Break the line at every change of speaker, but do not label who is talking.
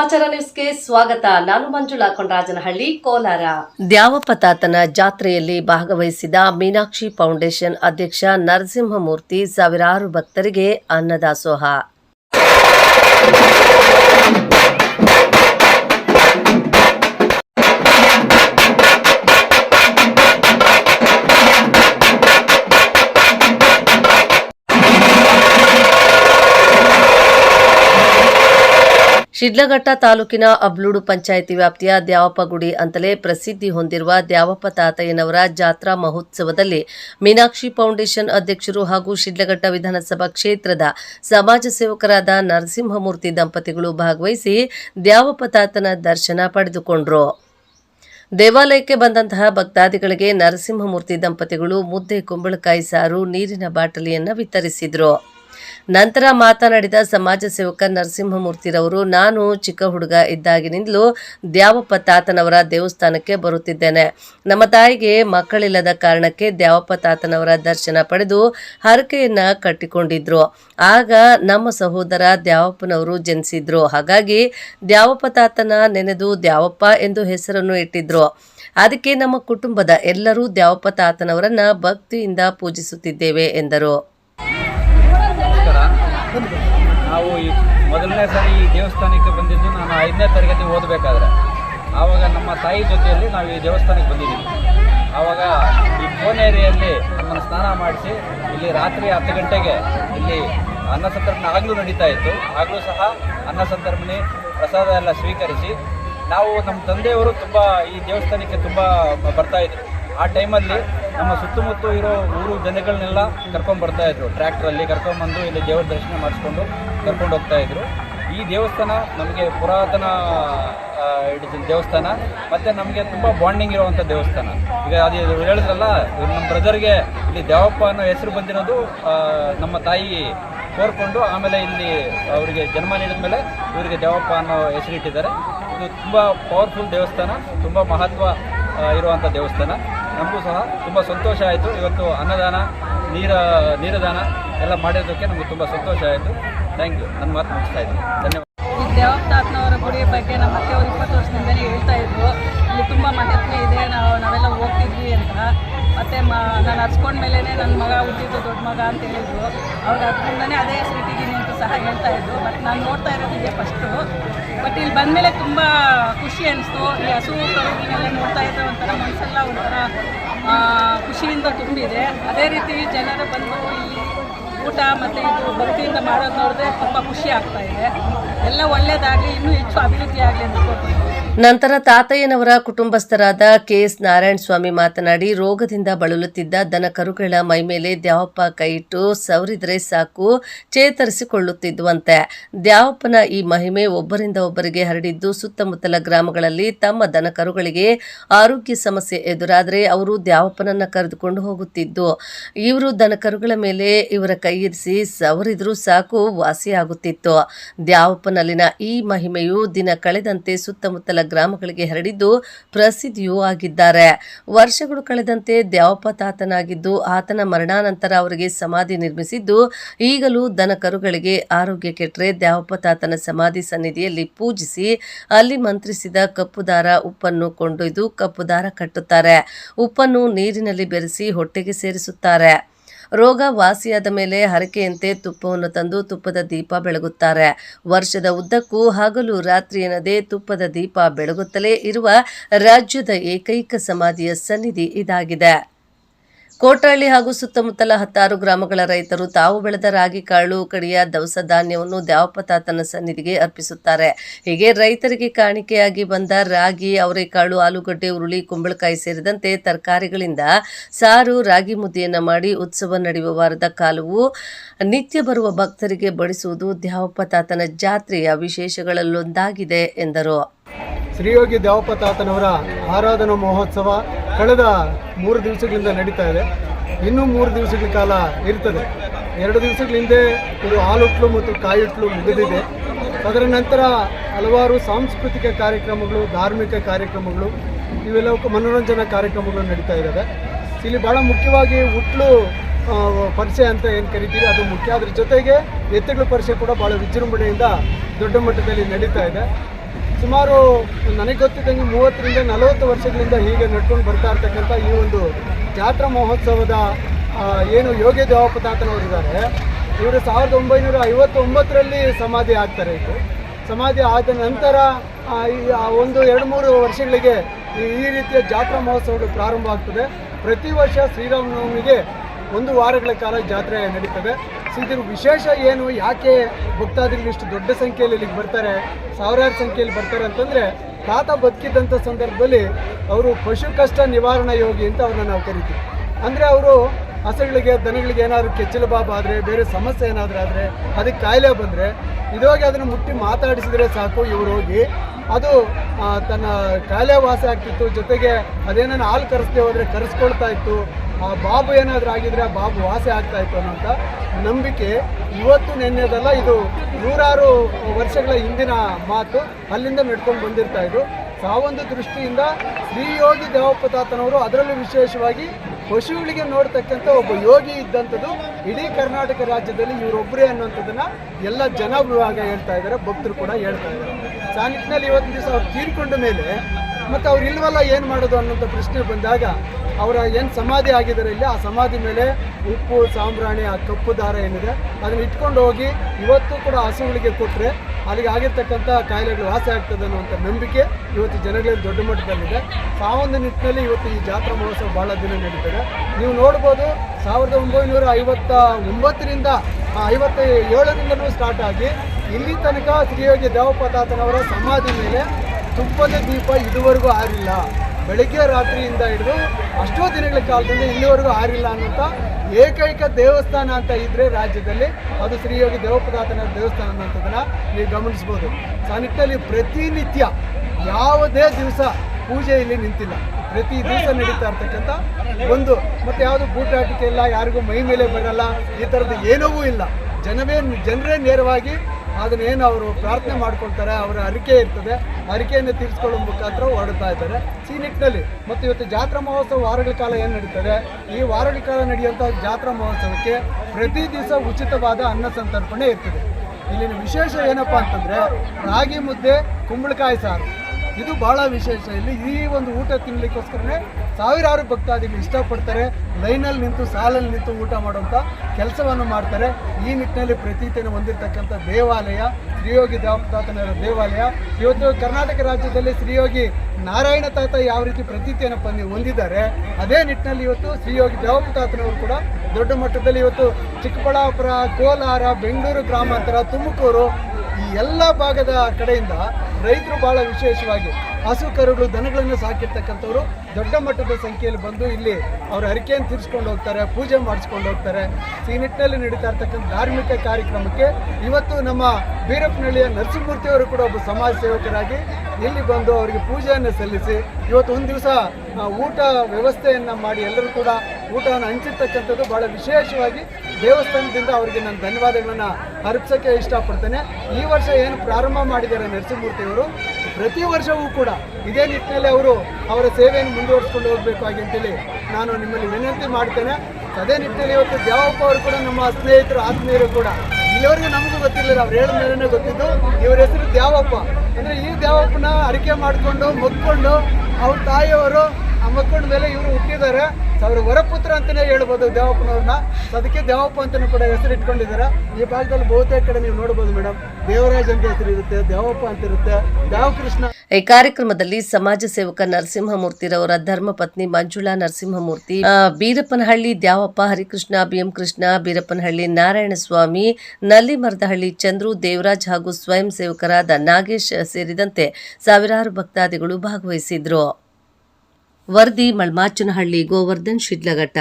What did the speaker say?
ಸಮಾಚಾರ ನ್ಯೂಸ್ಗೆ ಸ್ವಾಗತ. ನಾನು ಮಂಜುಳಾ ಕೊಂಡರಾಜನಹಳ್ಳಿ ಕೋಲಾರ. ದ್ಯಾವಪ್ಪ ತಾತನ ಜಾತ್ರೆಯಲ್ಲಿ ಭಾಗವಹಿಸಿದ ಮೀನಾಕ್ಷಿ ಫೌಂಡೇಶನ್ ಅಧ್ಯಕ್ಷ ನರಸಿಂಹಮೂರ್ತಿ ಸಾವಿರಾರು ಭಕ್ತರಿಗೆ ಅನ್ನದಾಸೋಹ. ಶಿಡ್ಲಘಟ್ಟ ತಾಲೂಕಿನ ಅಬ್ಲೂಡು ಪಂಚಾಯಿತಿ ವ್ಯಾಪ್ತಿಯ ದ್ಯಾವಪ್ಪ ಗುಡಿ ಅಂತಲೇ ಪ್ರಸಿದ್ಧಿ ಹೊಂದಿರುವ ದ್ಯಾವಪ್ಪ ತಾತಯ್ಯನವರ ಜಾತ್ರಾ ಮಹೋತ್ಸವದಲ್ಲಿ ಮೀನಾಕ್ಷಿ ಫೌಂಡೇಶನ್ ಅಧ್ಯಕ್ಷರು ಹಾಗೂ ಶಿಡ್ಲಘಟ್ಟ ವಿಧಾನಸಭಾ ಕ್ಷೇತ್ರದ ಸಮಾಜ ಸೇವಕರಾದ ನರಸಿಂಹಮೂರ್ತಿ ದಂಪತಿಗಳು ಭಾಗವಹಿಸಿ ದ್ಯಾವಪ್ಪ ತಾತನ ದರ್ಶನ ಪಡೆದುಕೊಂಡರು. ದೇವಾಲಯಕ್ಕೆ ಬಂದಂತಹ ಭಕ್ತಾದಿಗಳಿಗೆ ನರಸಿಂಹಮೂರ್ತಿ ದಂಪತಿಗಳು ಮುದ್ದೆ ಕುಂಬಳಕಾಯಿ ಸಾರು ನೀರಿನ ಬಾಟಲಿಯನ್ನು ವಿತರಿಸಿದ್ರು. ನಂತರ ಮಾತನಾಡಿದ ಸಮಾಜ ಸೇವಕ ನರಸಿಂಹಮೂರ್ತಿರವರು, ನಾನು ಚಿಕ್ಕ ಹುಡುಗ ಇದ್ದಾಗಿನಿಂದಲೂ ದ್ಯಾವಪ್ಪ ತಾತನವರ ದೇವಸ್ಥಾನಕ್ಕೆ ಬರುತ್ತಿದ್ದೇನೆ. ನಮ್ಮ ತಾಯಿಗೆ ಮಕ್ಕಳಿಲ್ಲದ ಕಾರಣಕ್ಕೆ ದ್ಯಾವಪ್ಪ ತಾತನವರ ದರ್ಶನ ಪಡೆದು ಹರಕೆಯನ್ನ ಕಟ್ಟಿಕೊಂಡಿದ್ರು. ಆಗ ನಮ್ಮ ಸಹೋದರ ದ್ಯಾವಪ್ಪನವರು ಜನಿಸಿದ್ರು. ಹಾಗಾಗಿ ದ್ಯಾವಪ್ಪ ತಾತನ ನೆನೆದು ದ್ಯಾವಪ್ಪ ಎಂದು ಹೆಸರನ್ನು ಇಟ್ಟಿದ್ರು. ಅದಕ್ಕೆ ನಮ್ಮ ಕುಟುಂಬದ ಎಲ್ಲರೂ ದ್ಯಾವಪ್ಪ ತಾತನವರನ್ನ ಭಕ್ತಿಯಿಂದ ಪೂಜಿಸುತ್ತಿದ್ದೇವೆ, ಎಂದರು.
ನಾವು ಈ ಮೊದಲನೇ ಸಾರಿ ಈ ದೇವಸ್ಥಾನಕ್ಕೆ ಬಂದಿದ್ದು ನಾನು ಐದನೇ ತರಗತಿ ಓದಬೇಕಾದ್ರೆ. ಆವಾಗ ನಮ್ಮ ತಾಯಿ ಜೊತೆಯಲ್ಲಿ ನಾವು ಈ ದೇವಸ್ಥಾನಕ್ಕೆ ಬಂದಿದ್ದೀವಿ. ಆವಾಗ ಈ ಕೋನೇರಿಯಲ್ಲಿ ನಮ್ಮನ್ನು ಸ್ನಾನ ಮಾಡಿಸಿ ಇಲ್ಲಿ ರಾತ್ರಿ ಹತ್ತು ಗಂಟೆಗೆ ಇಲ್ಲಿ ಅನ್ನ ಸಂತರ್ಪಣೆ ಆಗಲೂ ನಡೀತಾ ಇತ್ತು. ಆಗಲೂ ಸಹ ಅನ್ನ ಸಂತರ್ಪಣೆ, ಪ್ರಸಾದ ಎಲ್ಲ ಸ್ವೀಕರಿಸಿ ನಾವು ನಮ್ಮ ತಂದೆಯವರು ತುಂಬ ಈ ದೇವಸ್ಥಾನಕ್ಕೆ ತುಂಬ ಬರ್ತಾ ಇದ್ರು. ಆ ಟೈಮಲ್ಲಿ ನಮ್ಮ ಸುತ್ತಮುತ್ತ ಇರೋ ಊರು ಜನಗಳನ್ನೆಲ್ಲ ಕರ್ಕೊಂಡು ಬರ್ತಾ ಇದ್ರು. ಟ್ರ್ಯಾಕ್ಟ್ರಲ್ಲಿ ಕರ್ಕೊಂಡ್ಬಂದು ಇಲ್ಲಿ ದೇವರ ದರ್ಶನ ಮಾಡಿಸ್ಕೊಂಡು ಕರ್ಕೊಂಡು ಹೋಗ್ತಾ ಇದ್ರು. ಈ ದೇವಸ್ಥಾನ ನಮಗೆ ಪುರಾತನ ದೇವಸ್ಥಾನ. ಮತ್ತು ನಮಗೆ ತುಂಬ ಬಾಂಡಿಂಗ್ ಇರುವಂಥ ದೇವಸ್ಥಾನ. ಈಗ ಅದು ಹೇಳಿದ್ರಲ್ಲ ನಮ್ಮ ಬ್ರದರ್ಗೆ ಇಲ್ಲಿ ದೇವಪ್ಪ ಅನ್ನೋ ಹೆಸರು ಬಂದಿರೋದು ನಮ್ಮ ತಾಯಿ ಕೋರ್ಕೊಂಡು ಆಮೇಲೆ ಇಲ್ಲಿ ಅವರಿಗೆ ಜನ್ಮ ನೀಡಿದ ಮೇಲೆ ಇವರಿಗೆ ದೇವಪ್ಪ ಅನ್ನೋ ಹೆಸರಿಟ್ಟಿದ್ದಾರೆ. ಇದು ತುಂಬ ಪವರ್ಫುಲ್ ದೇವಸ್ಥಾನ, ತುಂಬ ಮಹತ್ವ ಇರುವಂಥ ದೇವಸ್ಥಾನ. ನಮಗೂ ಸಹ ತುಂಬ ಸಂತೋಷ ಆಯಿತು. ಇವತ್ತು ಅನ್ನದಾನ, ನೀರ, ನೀರದಾನ ಎಲ್ಲ ಮಾಡಿರೋದಕ್ಕೆ ನಮಗೆ ತುಂಬ ಸಂತೋಷ ಆಯಿತು. ಥ್ಯಾಂಕ್ ಯು ನನ್ನ ಮಾತು ಮುಗಿಸ್ತಾ ಇದ್ದೀನಿ. ಧನ್ಯವಾದ.
ದೇವತಾತ್ನವರ ಗುಡಿಯ ಬಗ್ಗೆ ನಮ್ಮ ಅತ್ತೆಯವರು ಇಪ್ಪತ್ತು ವರ್ಷದಿಂದಲೇ ಹೇಳ್ತಾ ಇದ್ರು. ಇಲ್ಲಿ ತುಂಬ ಮಹತ್ವ ಇದೆ. ನಾವು, ನಾವೆಲ್ಲ ಹೋಗ್ತಿದ್ವಿ ಅಂತ. ಮತ್ತೆ ಮ, ನಾನು ಹರ್ಸ್ಕೊಂಡ್ಮೇಲೆ ನನ್ನ ಮಗ ಹುಟ್ಟಿದ್ದು ದೊಡ್ಡ ಮಗ ಅಂತ ಹೇಳಿದ್ರು. ಅವ್ರು ಅದರಿಂದನೇ ಅದೇ ಸಿಟಿಗೆ ಅಂತ ಸಹ ಹೇಳ್ತಾ ಇದ್ದು ಬಟ್ ನಾನು ನೋಡ್ತಾ ಇರೋದಿದೆ ಫಸ್ಟು ಬಟ್ ಇಲ್ಲಿ ಬಂದಮೇಲೆ ತುಂಬ ಖುಷಿ ಅನಿಸ್ತು. ಈ ಹಸು ಕರುಗಳನ್ನೆಲ್ಲ ನೋಡ್ತಾ ಇದ್ದರೆ ಒಂಥರ ಮನಸ್ಸೆಲ್ಲ ಒಂಥರ ಖುಷಿಯಿಂದ ತುಂಬಿದೆ. ಅದೇ ರೀತಿ ಜನರು ಬಂದು ಇಲ್ಲಿ ಊಟ ಮತ್ತು ಇದು ಭಕ್ತಿಯಿಂದ ಮಾಡೋದು ನೋಡಿದ್ರೆ ತುಂಬ ಖುಷಿ ಆಗ್ತಾ ಇದೆ. ಎಲ್ಲ ಒಳ್ಳೆಯದಾಗಲಿ ಇನ್ನೂ ಹೆಚ್ಚು ಅಭಿವೃದ್ಧಿ ಆಗಲಿ ಅಂತ
ನಂತರ ತಾತಯ್ಯನವರ ಕುಟುಂಬಸ್ಥರಾದ ಕೆಎಸ್ ನಾರಾಯಣ ಸ್ವಾಮಿ ಮಾತನಾಡಿ, ರೋಗದಿಂದ ಬಳಲುತ್ತಿದ್ದ ದನ ಕರುಗಳ ಮೈಮೇಲೆ ದ್ಯಾವಪ್ಪ ಕೈಯಿಟ್ಟು ಸವರಿದ್ರೆ ಸಾಕು ಚೇತರಿಸಿಕೊಳ್ಳುತ್ತಿದ್ದುವಂತೆ ದ್ಯಾವಪ್ಪನ ಈ ಮಹಿಮೆ ಒಬ್ಬರಿಂದ ಒಬ್ಬರಿಗೆ ಹರಡಿದ್ದು, ಸುತ್ತಮುತ್ತಲ ಗ್ರಾಮಗಳಲ್ಲಿ ತಮ್ಮ ದನ ಕರುಗಳಿಗೆ ಆರೋಗ್ಯ ಸಮಸ್ಯೆ ಎದುರಾದರೆ ಅವರು ದ್ಯಾವಪ್ಪನನ್ನು ಕರೆದುಕೊಂಡು ಹೋಗುತ್ತಿದ್ದು, ಇವರು ದನ ಕರುಗಳ ಮೇಲೆ ಇವರ ಕೈಯಿರಿಸಿ ಸವರಿದ್ರೂ ಸಾಕು, ವಾಸಿಯಾಗುತ್ತಿತ್ತು. ದ್ಯಾವಪ್ಪನಲ್ಲಿನ ಈ ಮಹಿಮೆಯು ದಿನ ಕಳೆದಂತೆ ಸುತ್ತಮುತ್ತಲ ಗ್ರಾಮಗಳಿಗೆ ಹರಡಿದ್ದು ಪ್ರಸಿದ್ಧಿಯೂ ಆಗಿದ್ದಾರೆ. ವರ್ಷಗಳು ಕಳೆದಂತೆ ದ್ಯಾವಪ್ಪ ಆತನ ಮರಣಾನಂತರ ಅವರಿಗೆ ಸಮಾಧಿ ನಿರ್ಮಿಸಿದ್ದು, ಈಗಲೂ ದನ ಕರುಗಳಿಗೆ ಆರೋಗ್ಯ ಕೆಟ್ಟರೆ ದ್ಯಾವಪ್ಪ ಸಮಾಧಿ ಸನ್ನಿಧಿಯಲ್ಲಿ ಪೂಜಿಸಿ, ಅಲ್ಲಿ ಮಂತ್ರಿಸಿದ ಕಪ್ಪು ದಾರ ಉಪ್ಪನ್ನು ಕೊಂಡೊಯ್ದು ಕಪ್ಪು ದಾರ ಕಟ್ಟುತ್ತಾರೆ. ಉಪ್ಪನ್ನು ನೀರಿನಲ್ಲಿ ಬೆರೆಸಿ ಹೊಟ್ಟೆಗೆ ಸೇರಿಸುತ್ತಾರೆ. ರೋಗ ವಾಸಿಯಾದ ಮೇಲೆ ಹರಕೆಯಂತೆ ತುಪ್ಪವನ್ನು ತಂದು ತುಪ್ಪದ ದೀಪ ಬೆಳಗುತ್ತಾರೆ. ವರ್ಷದ ಉದ್ದಕ್ಕೂ ಹಗಲು ರಾತ್ರಿ ಎನ್ನದೇ ತುಪ್ಪದ ದೀಪ ಬೆಳಗುತ್ತಲೇ ಇರುವ ರಾಜ್ಯದ ಏಕೈಕ ಸಮಾಧಿಯ ಸನ್ನಿಧಿ ಇದಾಗಿದೆ. ಕೋಟಹಳ್ಳಿ ಹಾಗೂ ಸುತ್ತಮುತ್ತಲ ಹತ್ತಾರು ಗ್ರಾಮಗಳ ರೈತರು ತಾವು ಬೆಳೆದ ರಾಗಿ, ಕಾಳು, ಕಡಿಯ, ದವಸ ಧಾನ್ಯವನ್ನು ದ್ಯಾವಪ್ಪ ತಾತನ ಸನ್ನಿಧಿಗೆ ಅರ್ಪಿಸುತ್ತಾರೆ. ಹೀಗೆ ರೈತರಿಗೆ ಕಾಣಿಕೆಯಾಗಿ ಬಂದ ರಾಗಿ ಅವರೆಕಾಳು ಆಲೂಗಡ್ಡೆ ಉರುಳಿ ಕುಂಬಳಕಾಯಿ ಸೇರಿದಂತೆ ತರಕಾರಿಗಳಿಂದ ಸಾರು, ರಾಗಿ ಮುದ್ದೆಯನ್ನ ಮಾಡಿ ಉತ್ಸವ ನಡೆಯುವ ವಾರದ ಕಾಲವು ನಿತ್ಯ ಬರುವ ಭಕ್ತರಿಗೆ ಬಡಿಸುವುದು ದ್ಯಾವಪತಾತನ ಜಾತ್ರೆಯ ವಿಶೇಷಗಳಲ್ಲೊಂದಾಗಿದೆ ಎಂದರು.
ಶ್ರೀಯೋಗಿ ದ್ಯಾವಪ್ಪ ತಾತನವರ ಆರಾಧನಾ ಮಹೋತ್ಸವ ಕಳೆದ ಮೂರು ದಿವಸಗಳಿಂದ ನಡೀತಾ ಇದೆ. ಇನ್ನೂ ಮೂರು ದಿವಸಗಳ ಕಾಲ ಇರ್ತದೆ. ಎರಡು ದಿವಸಗಳ ಹಿಂದೆ ಇದು ಹಾಲುಟ್ಲು ಮತ್ತು ಕಾಯಿಟ್ಲು ಮುಗಿದಿದೆ. ಅದರ ನಂತರ ಹಲವಾರು ಸಾಂಸ್ಕೃತಿಕ ಕಾರ್ಯಕ್ರಮಗಳು, ಧಾರ್ಮಿಕ ಕಾರ್ಯಕ್ರಮಗಳು, ಇವೆಲ್ಲವಕ್ಕೂ ಮನೋರಂಜನಾ ಕಾರ್ಯಕ್ರಮಗಳು ನಡೀತಾ ಇದ್ದಾವೆ. ಇಲ್ಲಿ ಭಾಳ ಮುಖ್ಯವಾಗಿ ಹುಟ್ಲು ಪರಿಚಯ ಅಂತ ಏನು ಕರಿತೀವಿ ಅದು ಮುಖ್ಯ. ಅದ್ರ ಜೊತೆಗೆ ಎತ್ತುಗಳ ಪರಿಚಯ ಕೂಡ ಭಾಳ ವಿಜೃಂಭಣೆಯಿಂದ ದೊಡ್ಡ ಮಟ್ಟದಲ್ಲಿ ನಡೀತಾ ಇದೆ. ಸುಮಾರು ನನಗೆ ಗೊತ್ತಿದ್ದಂಗೆ ಮೂವತ್ತರಿಂದ ನಲವತ್ತು ವರ್ಷಗಳಿಂದ ಹೀಗೆ ನಡ್ಕೊಂಡು ಬರ್ತಾ ಇರ್ತಕ್ಕಂಥ ಈ ಒಂದು ಜಾತ್ರಾ ಮಹೋತ್ಸವದ ಏನು ಯೋಗಿ ದೇವಪತಾತನವರು ಇದ್ದಾರೆ ಇವರು ಸಾವಿರದ ಒಂಬೈನೂರ ಐವತ್ತೊಂಬತ್ತರಲ್ಲಿ ಸಮಾಧಿ ಆಗ್ತಾರೆ ಇದು. ಸಮಾಧಿ ಆದ ನಂತರ ಒಂದು ಎರಡು ಮೂರು ವರ್ಷಗಳಿಗೆ ಈ ರೀತಿಯ ಜಾತ್ರಾ ಮಹೋತ್ಸವಗಳು ಪ್ರಾರಂಭ ಆಗ್ತದೆ. ಪ್ರತಿ ವರ್ಷ ಶ್ರೀರಾಮನವಮಿಗೆ ಒಂದು ವಾರಗಳ ಕಾಲ ಜಾತ್ರೆ ನಡೀತದೆ. ಸೊ ಇದ್ರ ವಿಶೇಷ ಏನು, ಯಾಕೆ ಭಕ್ತಾದಿಗಳು ಇಷ್ಟು ದೊಡ್ಡ ಸಂಖ್ಯೆಯಲ್ಲಿ ಇಲ್ಲಿಗೆ ಬರ್ತಾರೆ, ಸಾವಿರಾರು ಸಂಖ್ಯೆಯಲ್ಲಿ ಬರ್ತಾರೆ ಅಂತಂದರೆ, ತಾತ ಬದುಕಿದ್ದಂಥ ಸಂದರ್ಭದಲ್ಲಿ ಅವರು ಪಶು ಕಷ್ಟ ನಿವಾರಣಾ ಯೋಗಿ ಅಂತ ಅವ್ರನ್ನ ನಾವು ಕರಿತೀವಿ. ಅಂದರೆ ಅವರು ಹಸುಗಳಿಗೆ, ದನಗಳಿಗೆ ಏನಾದರೂ ಕೆಚ್ಚಲು ಬಾಬು ಆದರೆ, ಬೇರೆ ಸಮಸ್ಯೆ ಏನಾದರೂ ಆದರೆ, ಅದಕ್ಕೆ ಕಾಯಿಲೆ ಬಂದರೆ ಇದೋಗಿ ಅದನ್ನು ಮುಟ್ಟಿ ಮಾತಾಡಿಸಿದ್ರೆ ಸಾಕು ಇವರು ಹೋಗಿ. ಅದು ತನ್ನ ಕಾಯಿಲೆ ವಾಸ ಆಗ್ತಿತ್ತು. ಜೊತೆಗೆ ಅದೇನೇನು ಹಾಲು ಕರೆಸ್ದೆ ಹೋದರೆ ಕರೆಸ್ಕೊಳ್ತಾ ಇತ್ತು. ಆ ಬಾಬು ಏನಾದರೂ ಆಗಿದ್ರೆ ಆ ಬಾಬು ವಾಸಿ ಆಗ್ತಾ ಇತ್ತು ಅನ್ನೋಂಥ ನಂಬಿಕೆ ಇವತ್ತು ನೆನ್ನೆದಲ್ಲ ಇದು ನೂರಾರು ವರ್ಷಗಳ ಹಿಂದಿನ ಮಾತು ಅಲ್ಲಿಂದ ನಡ್ಕೊಂಡು ಬಂದಿರ್ತಾ ಇದ್ದು ಸಾವೊಂದು ದೃಷ್ಟಿಯಿಂದ ಶ್ರೀಯೋಗಿ ದೇವಪ್ಪತಾತನವರು ಅದರಲ್ಲೂ ವಿಶೇಷವಾಗಿ ಪಶುಗಳಿಗೆ ನೋಡ್ತಕ್ಕಂಥ ಒಬ್ಬ ಯೋಗಿ ಇದ್ದಂಥದ್ದು ಇಡೀ ಕರ್ನಾಟಕ ರಾಜ್ಯದಲ್ಲಿ ಇವರೊಬ್ಬರೇ ಅನ್ನೋಂಥದ್ದನ್ನು ಎಲ್ಲ ಜನ ವಿಭಾಗ ಹೇಳ್ತಾ ಇದ್ದಾರೆ, ಭಕ್ತರು ಕೂಡ ಹೇಳ್ತಾ ಇದ್ದಾರೆ. ಸೊ ಇವತ್ತು ಇವತ್ತಿನ ದಿವಸ ಅವ್ರು ತೀರ್ಕೊಂಡ ಮೇಲೆ ಮತ್ತು ಅವ್ರು ಇಲ್ವಲ್ಲ ಏನು ಮಾಡೋದು ಅನ್ನೋಂಥ ಪ್ರಶ್ನೆ ಬಂದಾಗ ಅವರ ಏನು ಸಮಾಧಿ ಆಗಿದ್ದಾರೆ ಇಲ್ಲಿ, ಆ ಸಮಾಧಿ ಮೇಲೆ ಉಪ್ಪು, ಸಾಂಬ್ರಾಣಿ, ಆ ಕಪ್ಪು ದಾರ ಏನಿದೆ, ಅದನ್ನು ಇಟ್ಕೊಂಡು ಹೋಗಿ ಇವತ್ತು ಕೂಡ ಹಸುಗಳಿಗೆ ಕೊಟ್ಟರೆ ಅಲ್ಲಿಗೆ ಆಗಿರ್ತಕ್ಕಂಥ ಕಾಯಿಲೆಗಳು ವಾಸಿ ಆಗ್ತದೆ ಅನ್ನುವಂಥ ನಂಬಿಕೆ ಇವತ್ತು ಜನಗಳಲ್ಲಿ ದೊಡ್ಡ ಮಟ್ಟದಲ್ಲಿದೆ. ಆ ಒಂದು ನಿಟ್ಟಿನಲ್ಲಿ ಇವತ್ತು ಈ ಜಾತ್ರಾ ಮಹೋತ್ಸವ ಭಾಳ ದಿನ ನಡೀತದೆ. ನೀವು ನೋಡ್ಬೋದು ಸಾವಿರದ ಒಂಬೈನೂರ ಐವತ್ತ ಒಂಬತ್ತರಿಂದ ಐವತ್ತ ಏಳರಿಂದಲೂ ಸ್ಟಾರ್ಟ್ ಆಗಿ ಇಲ್ಲಿ ತನಕ ಶ್ರೀಯೋಗಿ ದೇವಪತಾತನವರ ಸಮಾಧಿ ಮೇಲೆ ತುಪ್ಪದ ದೀಪ ಇದುವರೆಗೂ ಆರಿಲ್ಲ ಬೆಳಗ್ಗೆ ರಾತ್ರಿಯಿಂದ ಹಿಡಿದು ಅಷ್ಟೋ ದಿನಗಳ ಕಾಲದಿಂದ ಇಲ್ಲಿವರೆಗೂ ಆರಿಲ್ಲ ಅನ್ನೋಂಥ ಏಕೈಕ ದೇವಸ್ಥಾನ ಅಂತ ಇದ್ರೆ ರಾಜ್ಯದಲ್ಲಿ ಅದು ಶ್ರೀಯೋಗಿ ದೇವಪದಾತನ ದೇವಸ್ಥಾನ ಅನ್ನೋಂಥದ್ದನ್ನ ನೀವು ಗಮನಿಸ್ಬೋದು. ಸೊ ನಿಟ್ಟಿನಲ್ಲಿ ಪ್ರತಿನಿತ್ಯ ಯಾವುದೇ ದಿವಸ ಪೂಜೆ ಇಲ್ಲಿ ನಿಂತಿಲ್ಲ. ಪ್ರತಿ ದಿವಸ ನಡೀತಾ ಇರ್ತಕ್ಕಂಥ ಒಂದು ಮತ್ತು ಯಾವುದು ಬೂಟಾಟಿಕೆ ಇಲ್ಲ, ಯಾರಿಗೂ ಮೈ ಮೇಲೆ ಬರಲ್ಲ, ಈ ಥರದ್ದು ಏನೂ ಇಲ್ಲ. ಜನವೇ, ಜನರೇ ನೇರವಾಗಿ ಅದನ್ನೇನು ಅವರು ಪ್ರಾರ್ಥನೆ ಮಾಡ್ಕೊಳ್ತಾರೆ, ಅವರ ಅರಿಕೆ ಇರ್ತದೆ, ಅರಿಕೆಯನ್ನು ತೀರಿಸ್ಕೊಳ್ಳೋ ಮುಖಾಂತರ ಹೊರಡ್ತಾ ಇದ್ದಾರೆ. ಈ ನಿಟ್ಟಿನಲ್ಲಿ ಮತ್ತು ಇವತ್ತು ಜಾತ್ರಾ ಮಹೋತ್ಸವ ವಾರಗಳ ಕಾಲ ಏನು ನಡೀತದೆ? ಈ ವಾರಗಳ ಕಾಲ ನಡೆಯುವಂಥ ಜಾತ್ರಾ ಮಹೋತ್ಸವಕ್ಕೆ ಪ್ರತಿ ದಿವಸ ಉಚಿತವಾದ ಅನ್ನ ಸಂತರ್ಪಣೆ ಇರ್ತದೆ. ಇಲ್ಲಿನ ವಿಶೇಷ ಏನಪ್ಪ ಅಂತಂದರೆ ರಾಗಿ ಮುದ್ದೆ, ಕುಂಬಳಕಾಯಿ ಸಾರು. ಇದು ಬಹಳ ವಿಶೇಷ. ಇಲ್ಲಿ ಈ ಒಂದು ಊಟ ತಿನ್ನಲಿಕ್ಕೋಸ್ಕರನೇ ಸಾವಿರಾರು ಭಕ್ತಾದಿಗಳು ಇಷ್ಟಪಡ್ತಾರೆ, ಲೈನಲ್ಲಿ ನಿಂತು, ಸಾಲಲ್ಲಿ ನಿಂತು ಊಟ ಮಾಡುವಂಥ ಕೆಲಸವನ್ನು ಮಾಡ್ತಾರೆ. ಈ ನಿಟ್ಟಿನಲ್ಲಿ ಪ್ರತೀತಿಯನ್ನು ಹೊಂದಿರತಕ್ಕಂಥ ದೇವಾಲಯ, ಶ್ರೀಯೋಗಿ ದೇವತಾತನರ ದೇವಾಲಯ, ಇವತ್ತು ಕರ್ನಾಟಕ ರಾಜ್ಯದಲ್ಲಿ ಶ್ರೀಯೋಗಿ ನಾರಾಯಣ ತಾತ ಯಾವ ರೀತಿ ಪ್ರತೀತಿಯನ್ನು ಪಂದಿ, ಹೊಂದಿದ್ದಾರೆ, ಅದೇ ನಿಟ್ಟಿನಲ್ಲಿ ಇವತ್ತು ಶ್ರೀಯೋಗಿ ದೇವತಾತನವರು ಕೂಡ ದೊಡ್ಡ ಮಟ್ಟದಲ್ಲಿ ಇವತ್ತು ಚಿಕ್ಕಬಳ್ಳಾಪುರ, ಕೋಲಾರ, ಬೆಂಗಳೂರು ಗ್ರಾಮಾಂತರ, ತುಮಕೂರು ಈ ಎಲ್ಲ ಭಾಗದ ಕಡೆಯಿಂದ ರೈತರು ಬಹಳ ವಿಶೇಷವಾಗಿ ಹಸು ಕರುಗಳು ದನಗಳನ್ನು ಸಾಕಿರ್ತಕ್ಕಂಥವ್ರು ದೊಡ್ಡ ಮಟ್ಟದ ಸಂಖ್ಯೆಯಲ್ಲಿ ಬಂದು ಇಲ್ಲಿ ಅವರ ಹರಿಕೆಯನ್ನು ತೀರಿಸ್ಕೊಂಡು ಹೋಗ್ತಾರೆ, ಪೂಜೆ ಮಾಡಿಸ್ಕೊಂಡು ಹೋಗ್ತಾರೆ. ಈ ನಿಟ್ಟಿನಲ್ಲಿ ನಡೀತಾ ಇರ್ತಕ್ಕಂಥ ಧಾರ್ಮಿಕ ಕಾರ್ಯಕ್ರಮಕ್ಕೆ ಇವತ್ತು ನಮ್ಮ ಬೀರಪ್ಪನಹಳ್ಳಿಯ ನರಸಿಂಹಮೂರ್ತಿಯವರು ಕೂಡ ಒಬ್ಬ ಸಮಾಜ ಸೇವಕರಾಗಿ ಇಲ್ಲಿ ಬಂದು ಅವರಿಗೆ ಪೂಜೆಯನ್ನು ಸಲ್ಲಿಸಿ ಇವತ್ತು ಒಂದು ದಿವಸ ಊಟ ವ್ಯವಸ್ಥೆಯನ್ನು ಮಾಡಿ ಎಲ್ಲರೂ ಕೂಡ ಊಟವನ್ನು ಹಂಚಿರ್ತಕ್ಕಂಥದ್ದು ಭಾಳ ವಿಶೇಷವಾಗಿ ದೇವಸ್ಥಾನದಿಂದ ಅವರಿಗೆ ನಾನು ಧನ್ಯವಾದಗಳನ್ನು ಅರ್ಪಿಸೋಕ್ಕೆ ಇಷ್ಟಪಡ್ತೇನೆ. ಈ ವರ್ಷ ಏನು ಪ್ರಾರಂಭ ಮಾಡಿದ್ದಾರೆ ನರಸಿಂಹಮೂರ್ತಿಯವರು, ಪ್ರತಿ ವರ್ಷವೂ ಕೂಡ ಇದೇ ನಿಟ್ಟಿನಲ್ಲಿ ಅವರು ಅವರ ಸೇವೆಯನ್ನು ಮುಂದುವರಿಸ್ಕೊಂಡು ಹೋಗಬೇಕು ಹಾಗೆ ಅಂತೇಳಿ ನಾನು ನಿಮ್ಮಲ್ಲಿ ವಿನಂತಿ ಮಾಡ್ತೇನೆ. ಅದೇ ನಿಟ್ಟಿನಲ್ಲಿ ಇವತ್ತು ದೇವಪ್ಪ ಅವರು ಕೂಡ ನಮ್ಮ ಸ್ನೇಹಿತರು, ಆತ್ಮೀಯರು ಕೂಡ ಇಲ್ಲಿವರೆಗೂ ನಮಗೂ ಗೊತ್ತಿರಲಿಲ್ಲ, ಅವ್ರು ಹೇಳಿದ ಮೇಲೇ ಗೊತ್ತಿದ್ದು, ಇವರ ಹೆಸರು ದ್ಯಾವಪ್ಪ. ಅಂದರೆ ಈ ದೇವಪ್ಪನ ಅರಿಕೆ ಮಾಡಿಕೊಂಡು ಮುಕ್ಕೊಂಡು ಅವ್ರ ತಾಯಿಯವರು ಆ ಮಕ್ಕಳ ಮೇಲೆ ಇವರು ಹುಟ್ಟಿದ್ದಾರೆ. ಅವರ ವರಪುತ್ರ ಅಂತಲೇ ಹೇಳ್ಬೋದು ದೇವಪ್ಪನವ್ರನ್ನ. ಅದಕ್ಕೆ ದೇವಪ್ಪ ಅಂತಲೂ ಕೂಡ ಹೆಸರು ಇಟ್ಕೊಂಡಿದ್ದಾರೆ. ಈ ಭಾಗದಲ್ಲಿ ಬಹುತೇಕ ಕಡೆ ನೀವು ನೋಡ್ಬೋದು ಮೇಡಮ್. ದೇವರಾಜ್ ಅಂತ ಹೆಸರು ಇರುತ್ತೆ, ದೇವಪ್ಪ ಅಂತ ಇರುತ್ತೆ ದೇವಕೃಷ್ಣ
ಈ ಕಾರ್ಯಕ್ರಮದಲ್ಲಿ ಸಮಾಜ ಸೇವಕ ನರಸಿಂಹಮೂರ್ತಿರವರ ಧರ್ಮಪತ್ನಿ ಮಂಜುಳಾ ನರಸಿಂಹಮೂರ್ತಿ ಬೀರಪ್ಪನಹಳ್ಳಿ ದ್ಯಾವಪ್ಪ ಹರಿಕೃಷ್ಣ ಬಿಎಂ ಕೃಷ್ಣ ಬೀರಪ್ಪನಹಳ್ಳಿ ನಾರಾಯಣಸ್ವಾಮಿ, ನಲ್ಲಿಮರದಹಳ್ಳಿ ಚಂದ್ರು, ದೇವರಾಜ್ ಹಾಗೂ ಸ್ವಯಂ ಸೇವಕರಾದ ನಾಗೇಶ್ ಸೇರಿದಂತೆ ಸಾವಿರಾರು ಭಕ್ತಾದಿಗಳು ಭಾಗವಹಿಸಿದ್ರು. ವರದಿ ಮಳ್ಮಾಚನಹಳ್ಳಿ ಗೋವರ್ಧನ್ ಶಿಡ್ಲಘಟ್ಟ.